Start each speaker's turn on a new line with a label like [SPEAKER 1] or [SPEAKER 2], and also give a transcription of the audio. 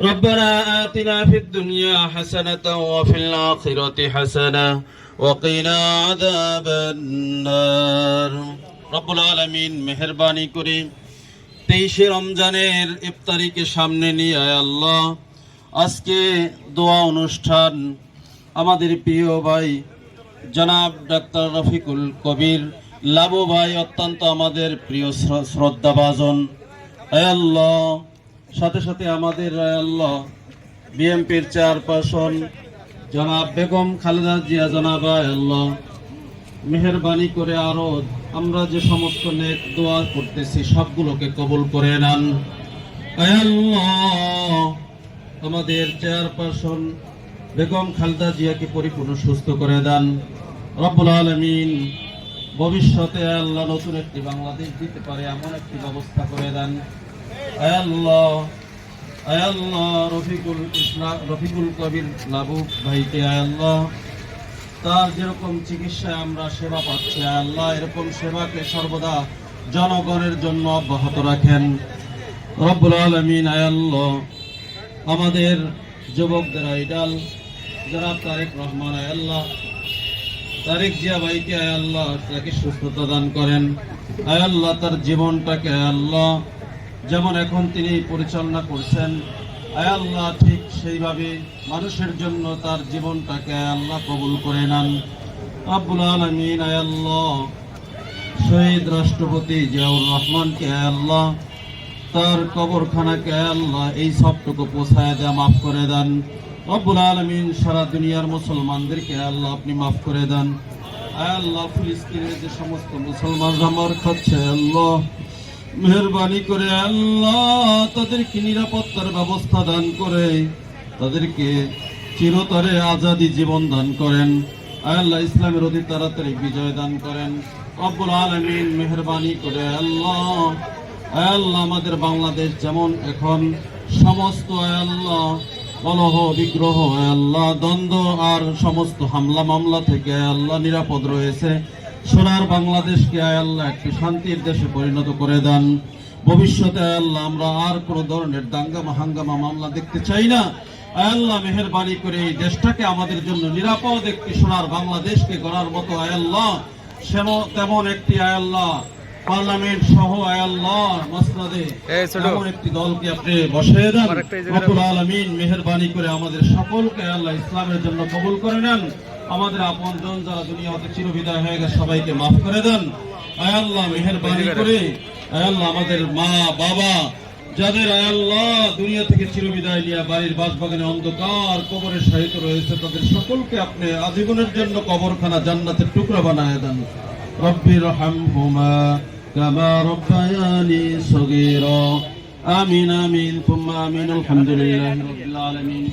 [SPEAKER 1] ربنا آتنا في الدنيا حسنة وفي الآخرة حسنة وقنا عذاب النار رب العالمين মেহেরবানি করে তেইশে রমজানের ইফতারিকে সামনে নিয়ে আয় আল্লাহ আজকে দোয়া অনুষ্ঠান আমাদের প্রিয় ভাই জনাব ডাক্তার রফিকুল কবির লাবু ভাই অত্যন্ত আমাদের প্রিয় শ্র- শ্রদ্ধাভাজন আয় আল্লাহ সাথে সাথে আমাদের আল্লাহ বিএমপির চেয়ারপারসন জনাব বেগম খালেদা জিয়া জনাব আল্লাহ, মেহরবানি করে আরও আমরা যে সমস্ত নেক দোয়া করতেছি, সবগুলোকে কবুল করে নেন। আমাদের চেয়ারপারসন বেগম খালদা জিয়াকে পরিপূর্ণ সুস্থ করে দেন। রব্বুল আলমিন ভবিষ্যতে আল্লাহ নতুন একটি বাংলাদেশ দিতে পারে, এমন একটি ব্যবস্থা করে দেন। রফিকুল কবির লাবু ভাইকে আয় আল্লাহ। তার যেরকম চিকিৎসায় আমরা সেবা পাচ্ছি এরকম সেবাকে সর্বদা জনগণের জন্য অব্যাহত রাখেন। রব্বুল আলমিন আয় আল্লাহ, আমাদের যুবকদের আইডাল জনাব তারেক রহমান আয় আল্লাহ, তারেক জিয়া ভাইকে আয় আল্লাহ, তাকে সুস্থতা দান করেন। আয়াল্লাহ তার জীবনটাকে আয় আল্লাহ যেমন এখন তিনি পরিচালনা করছেন, আয় আল্লাহ ঠিক সেইভাবে মানুষের জন্য তার জীবনটাকে আল্লাহ কবুল করে নেন। আব্বুল আলমিন, আয় আল্লাহ। শহীদ রাষ্ট্রপতি জিয়াউর রহমানকে আল্লাহ। তার কবরখানাকে আল্লাহ, এই সবটুকু পোষায় দেয়া মাফ করে দেন। রব্বুল আলমিন, সারা দুনিয়ার মুসলমানদেরকে আল্লাহ আপনি মাফ করে দেন। আয় আল্লাহ, ফিলিস্তিনের যে সমস্ত মুসলমানরা মার খাচ্ছে, আল্লাহ। মেহরবানি করে আল্লাহ তাদেরকে নিরাপত্তার ব্যবস্থা দান করে, তাদেরকে চিরতরে আজাদি জীবন দান করেন। আল্লাহ, ইসলামের অতি তাড়াতাড়ি বিজয় দান করেন। রব্বুল আলমিন মেহরবানি করে আল্লাহ আল্লাহ, আমাদের বাংলাদেশ যেমন এখন সমস্ত আল্লাহ, কলহ, বিগ্রহ আল্লাহ, দ্বন্দ্ব আর সমস্ত হামলা মামলা থেকে আল্লাহ নিরাপদ রয়েছে। সোনার বাংলাদেশকে আয় আল্লাহ একটি শান্তির দেশে পরিণত করে দেন। ভবিষ্যতে আয় আল্লাহ আমরা আর কোন ধরনের দাঙ্গামা হাঙ্গামা মামলা দেখতে চাই না। আয় আল্লাহ মেহরবানি করে এই দেশটাকে আমাদের জন্য নিরাপদ একটি সোনার বাংলাদেশকে গড়ার মতো আয় আল্লাহ। সেম- তেমন একটি আয় আল্লাহ। পার্লামেন্ট সহ আয় আল্লাহ মাসনাদে। এমন একটি দলকে আপনি বসিয়ে দেন। আলামিন মেহেরবানি করে আমাদের সকলকে আল্লাহ ইসলামের জন্য কবুল করে নেন। আমাদের আপন জন যারা দুনিয়া হতে চিরবিদায় হয়ে গেছে সবাইকে মাফ করে দেন। আয় আল্লাহ মেহেরবানি করে। আয় আল্লাহ আমাদের মা বাবা যাদের আয় আল্লাহ দুনিয়া থেকে চিরবিদায় নিয়ে বাড়ির বাসবাগানে অন্ধকার কবরে সাহিত্য রয়েছে তাদের সকলকে আপনি আজীবনের জন্য কবরখানা জান্নাতের টুকরা বানায় দেন। রব্বির হামহুমা কামা রব্বায়ানি সগীরা। আমিন আমিন তুম্মা আমিন আলহামদুলিল্লাহি রাব্বিল আলামিন।